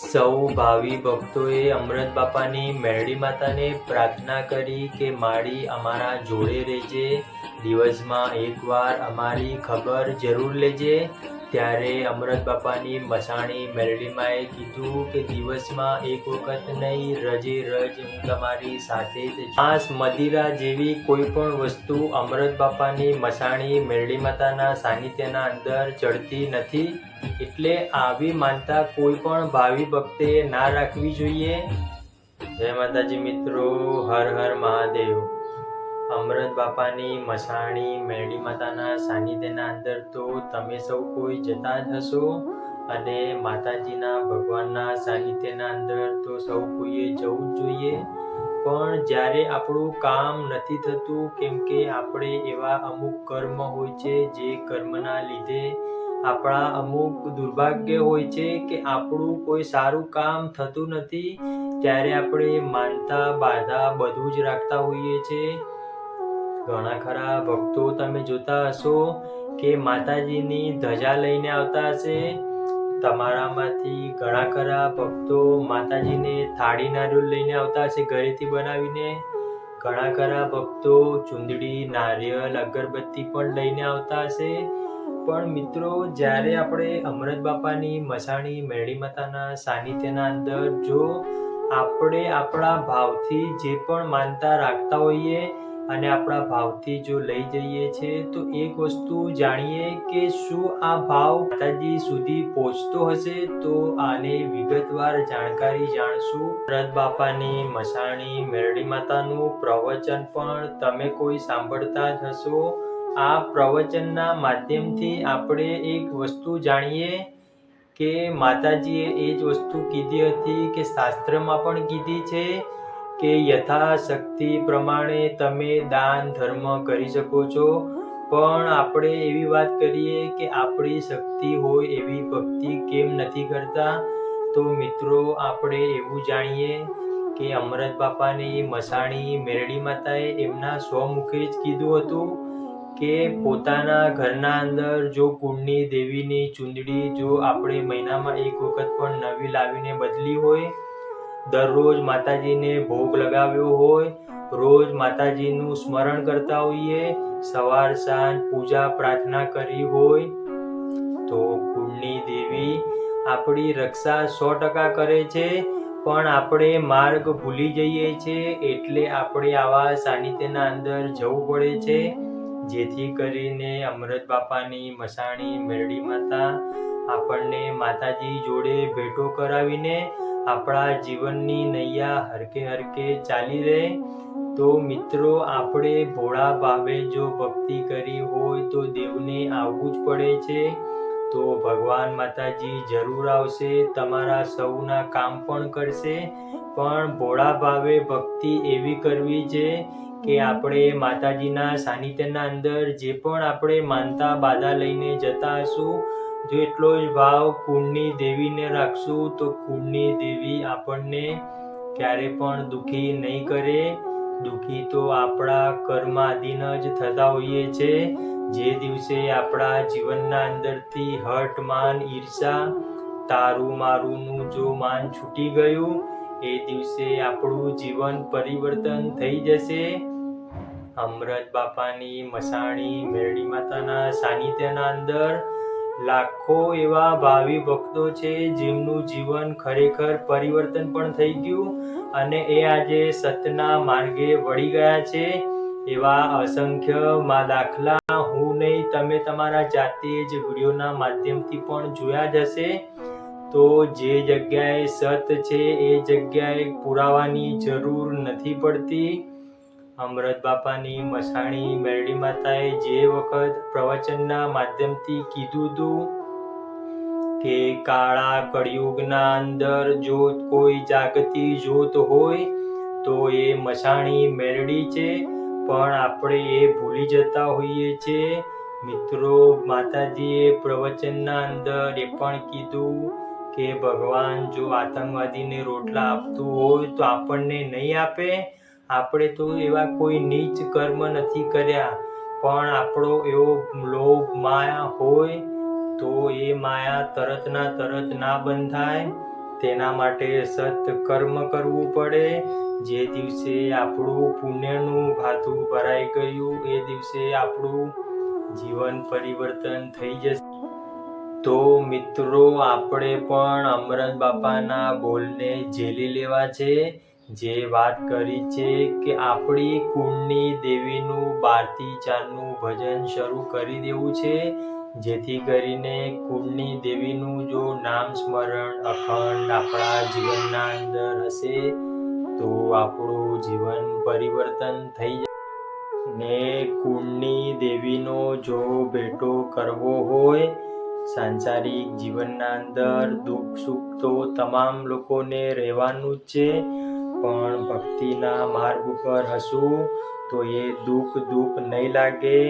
સૌ ભાવિ ભક્તોએ અમૃત બાપાની મેરડી માતાને પ્રાર્થના કરી કે માળી અમારા જોડે રહેજે. દિવસમાં એકવાર અમારી ખબર જરૂર લેજે. ત્યારે અમરત બાપાની મસાણી મેરડીમાએ કીધું કે દિવસમાં એક વખત નહીં, રજે રજ હું તમારી સાથે જ માંસ મદિરા જેવી કોઈ પણ વસ્તુ અમરત બાપાની મસાણી મેરડી માતાના સાનિધ્યના અંદર ચડતી નથી, એટલે આવી માનતા કોઈ પણ ભાવિ ભક્તે ના રાખવી જોઈએ. જય માતાજી મિત્રો, હર હર મહાદેવ. અમૃત બાપાની મસાણી મેરડી માતાના સાનિધ્યના અંદર તો તમે સૌ કોઈ જતા જ હશો અને માતાજીના ભગવાનના સાનિધ્યના અંદર તો સૌ કોઈએ જવું જ જોઈએ. પણ જ્યારે આપણું કામ નથી થતું, કેમ કે આપણે એવા અમુક કર્મ હોય છે જે કર્મના લીધે આપણા અમુક દુર્ભાગ્ય હોય છે કે આપણું કોઈ સારું કામ થતું નથી, ત્યારે આપણે માનતા બાધા બધું જ રાખતા હોઈએ છીએ. ઘણા ખરા ભક્તો તમે જોતા હશો કે માતાજીની ધજા લઈને આવતા હશે? તમારામાંથી ઘણા ખરા ભક્તો માતાજીને થાળી નારિયેળ લઈને આવતા હશે ઘરેથી બનાવીને? ઘણા ખરા ભક્તો ચુંદડી, નારિયેળ, અગરબત્તી પણ લઈને આવતા હશે? પણ મિત્રો, જ્યારે આપણે અમૃત બાપાની મસાણી મેળી માતાના સાનિધ્યના અંદર જો આપણે આપણા ભાવથી જે પણ માનતા રાખતા હોઈએ અને આપણા ભાવથી જો લઈ જઈએ છે તો એક વસ્તુ જાણીએ કે શું આ ભાવ માતાજી સુધી પહોંચતો હશે? તો આને વિગતવાર જાણકારી જાણશું. ભરત બાપાની મસાણી, મેરડી માતાનું પ્રવચન પણ તમે કોઈ સાંભળતા જ હશો. આ પ્રવચનના માધ્યમથી આપણે એક વસ્તુ જાણીએ કે માતાજીએ એ જ વસ્તુ કીધી હતી કે શાસ્ત્રમાં પણ કીધી છે કે યથાશક્તિ પ્રમાણે તમે દાન ધર્મ કરી શકો છો. પણ આપણે એવી વાત કરીએ કે આપણી શક્તિ હોય એવી ભક્તિ કેમ નથી કરતા? તો મિત્રો, આપણે એવું જાણીએ કે અમૃત બાપાની મસાણી મેરડી માતાએ એમના સ્વમુખે જ કીધું હતું કે પોતાના ઘરના અંદર જો કુળની દેવીની ચૂંદડી જો આપણે મહિનામાં એક વખત પણ નવી લાવીને બદલી હોય દરરોજ માતાજીને ભોગ લગાવ્યો હોય, રોજ માતાજીનું સ્મરણ કરતા હોઈએ, સવાર સાંજ પૂજા પ્રાર્થના કરી હોય, તો કુળની દેવી આપણી રક્ષા સો ટકા કરે છે, પણ આપણે માર્ગ ભૂલી જઈએ છીએ એટલે આપણે આવા સાનિધ્યના અંદર જવું પડે છે, જેથી કરીને અમૃત બાપાની મસાણી મેરડી માતા આપણને માતાજી જોડે ભેટો કરાવીને આપણા જીવનની નૈયા હરકે હરકે ચાલી રહે. તો મિત્રો, આપણે ભોળા ભાવે જો ભક્તિ કરી હોય તો દેવને આવવું જ પડે છે. તો ભગવાન માતાજી જરૂર આવશે, તમારા સૌના કામ પણ કરશે. પણ ભોળા ભાવે ભક્તિ એવી કરવી છે કે આપણે માતાજીના સાનિધ્યના અંદર જે પણ આપણે માનતા બાધા લઈને જતા હશું જો એટલો જ ભાવ કુળની દેવીને રાખશું, તો કુળની દેવી આપણને ક્યારે પણ દુઃખી નહીં કરે. દુખી તો આપણા કર્માધીન જ થતા હોઈએ છે. જે દિવસે આપણા જીવનના અંદરથી હટ માન, ઈર્ષા, તારું મારુંનું જો માન છૂટી ગયું, એ દિવસે આપણું જીવન પરિવર્તન થઈ જશે. અમૃત બાપાની મસાણી મેરડી માતાના સાનિધ્યના અંદર લાખો એવા ભાવિ ભક્તો છે, જેમનું જીવન ખરેખર પરિવર્તન પણ થઈ ગયું અને એ આજે સતના માર્ગે વળી ગયા છે. એવા અસંખ્યમાં દાખલા હું નહીં, તમે તમારા જાતે જ વિડીયોના માધ્યમથી પણ જોયા જ હશે. તો જે જગ્યાએ સત છે, એ જગ્યાએ પુરાવાની જરૂર નથી પડતી. અમૃત બાપાની, મસાણી, મેરડી માતાએ જે વખત પ્રવચનના માધ્યમથી કીધું હતું કે કાળા કળિયુગના અંદર જો કોઈ જાગતી જોત હોય તો એ મસાણી, મેરડી છે. પણ આપણે એ ભૂલી જતા હોઈએ છીએ મિત્રો, માતાજીએ પ્રવચનના અંદર એ પણ કીધું કે ભગવાન જો આતંકવાદીને રોટલા આપતું હોય તો આપણને નહીં આપે. આપણે તો એવા કોઈ નીચ કર્મ નથી કર્યા, પણ આપણો એવો લોભ, માયા હોય તો એ માયા તરત ના તરત ના બંધાય. તેના માટે સત્કર્મ કરવું પડે. જે દિવસે આપણું પુણ્યનું ભાતું ભરાઈ ગયું, એ દિવસે આપણું જીવન પરિવર્તન થઈ જશે. તો મિત્રો, આપણે પણ અમરત બાપાના બોલને ઝેલી લેવા છે. જે વાત કરી છે કે આપણી કુળની દેવીનું બારથી ચારનું ભજન શરૂ કરી દેવું છે, જેથી કરીને કુળની દેવીનું જો નામ સ્મરણ અખંડ આપણા જીવનના અંદર હશે, તો આપણું જીવન પરિવર્તન થઈ જાય ને કુળની દેવીનો જો ભેટો કરવો હોય, સાંસારિક જીવનના અંદર દુઃખ સુખ તો તમામ લોકોને રહેવાનું જ છે પણ ભક્તિના માર્ગ ઉપર હશું તો એ દુઃખ દુઃખ નહીં લાગે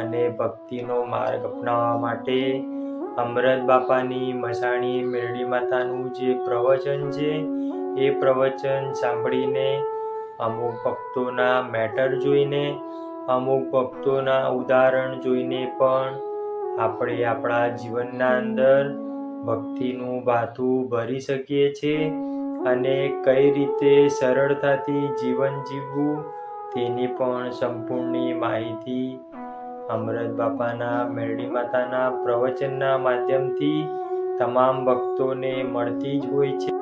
અને ભક્તિનો માર્ગ અપનાવવા માટે અમરત બાપાની મસાણી મેરડી માતાનું જે પ્રવચન છે, એ પ્રવચન સાંભળીને અમુક ભક્તોના મેટર જોઈને, અમુક ભક્તોના ઉદાહરણ જોઈને પણ આપણે આપણા જીવનના અંદર ભક્તિનું ભાથું ભરી શકીએ છીએ. અને કઈ રીતે સરળતાથી જીવન જીવવું તેની પણ સંપૂર્ણ માહિતી અમરત બાપાના મેરડી માતાના પ્રવચનના માધ્યમથી તમામ ભક્તોને મળતી જ હોય છે.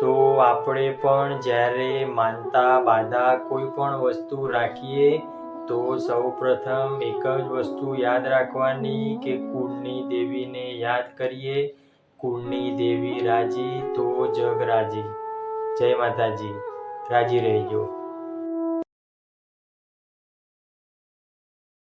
તો આપણે પણ જ્યારે માનતા બાધા કોઈ પણ વસ્તુ રાખીએ, તો સૌ પ્રથમ એક જ વસ્તુ યાદ રાખવાની કે કુળની દેવીને યાદ કરીએ કુળની દેવી રાજી તો જગ રાજી જય માતાજી. રાજી રહેજો.